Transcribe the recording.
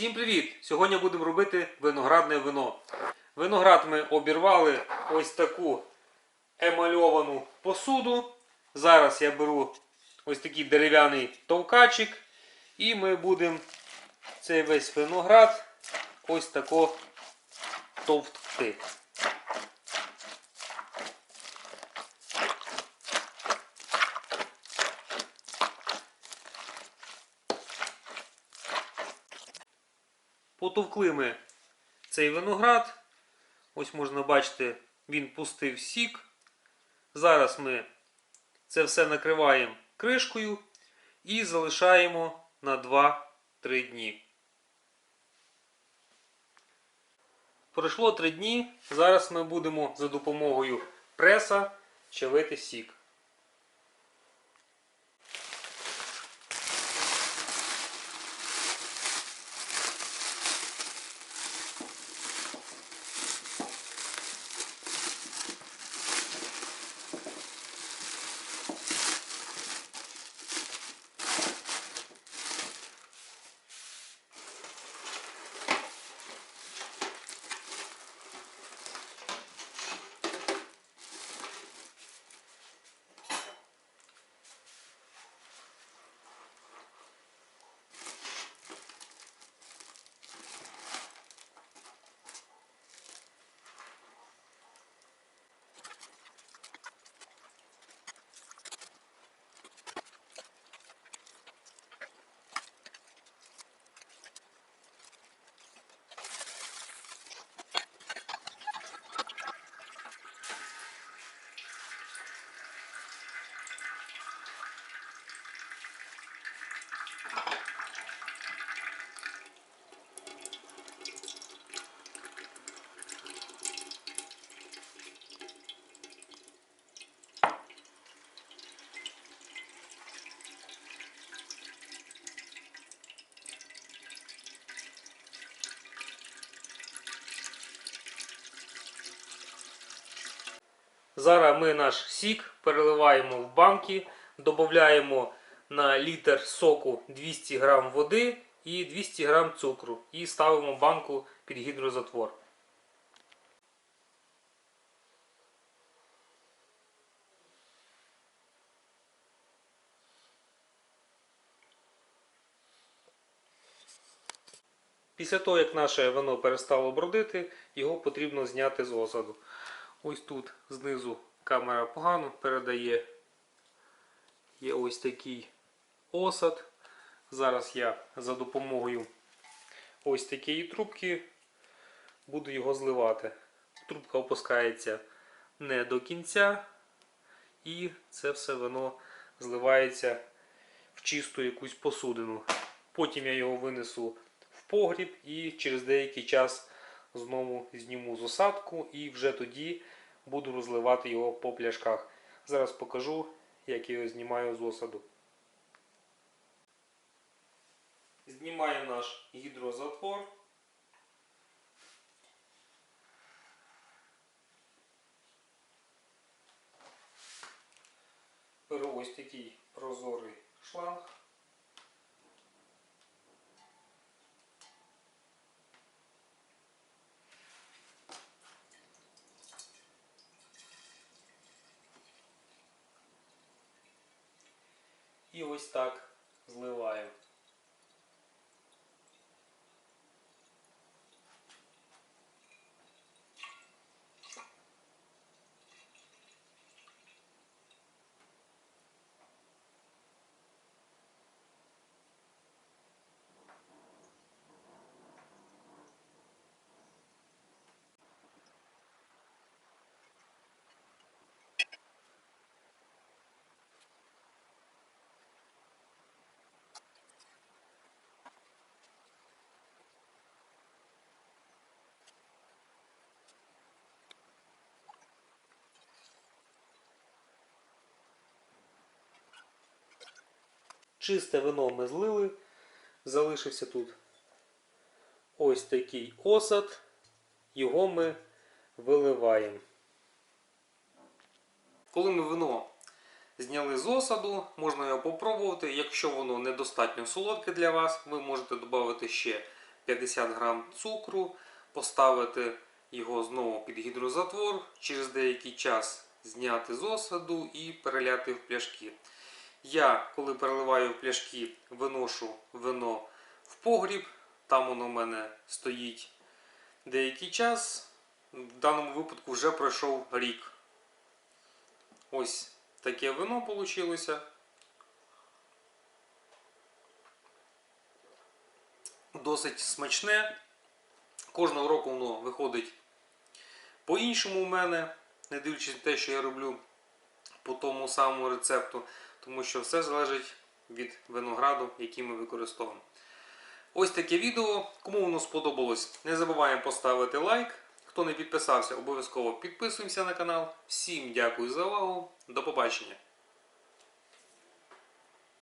Всім привіт! Сьогодні будемо робити виноградне вино. Виноград ми обірвали ось таку емальовану посуду. Зараз я беру ось такий дерев'яний товкачик і ми будемо цей весь виноград ось тако товкти. Потовкли ми цей виноград. Ось можна бачити, він пустив сік. Зараз ми це все накриваємо кришкою і залишаємо на 2-3 дні. Пройшло 3 дні. Зараз ми будемо за допомогою преса чавити сік. Зараз ми наш сік переливаємо в банки, додаємо на літр соку 200 г води і 200 г цукру і ставимо банку під гідрозатвор. Після того, як наше вино перестало бродити, його потрібно зняти з осаду. Ось тут знизу камера погано передає. Є ось такий осад. Зараз я за допомогою ось такої трубки буду його зливати. Трубка опускається не до кінця, і це все вино зливається в чисту якусь посудину. Потім я його винесу в погріб і через деякий час знову зніму з осадку і вже тоді буду розливати його по пляшках. Зараз покажу, як я його знімаю з осаду. Знімаємо наш гідрозатвор. Беру ось такий прозорий шланг. І ось так зливаю. Чисте вино ми злили. Залишився тут ось такий осад. Його ми виливаємо. Коли ми вино зняли з осаду, можна його попробувати. Якщо воно недостатньо солодке для вас, ви можете додати ще 50 грам цукру, поставити його знову під гідрозатвор, через деякий час зняти з осаду і переляти в пляшки. Я, коли переливаю пляшки, виношу вино в погріб, там воно в мене стоїть деякий час. В даному випадку вже пройшов рік. Ось таке вино вийшло. Досить смачне. Кожного року воно виходить по-іншому у мене, не дивлячись на те, що я роблю по тому самому рецепту, тому що все залежить від винограду, який ми використовуємо. Ось таке відео. Кому воно сподобалось, не забуваємо поставити лайк. Хто не підписався, обов'язково підписуємося на канал. Всім дякую за увагу. До побачення!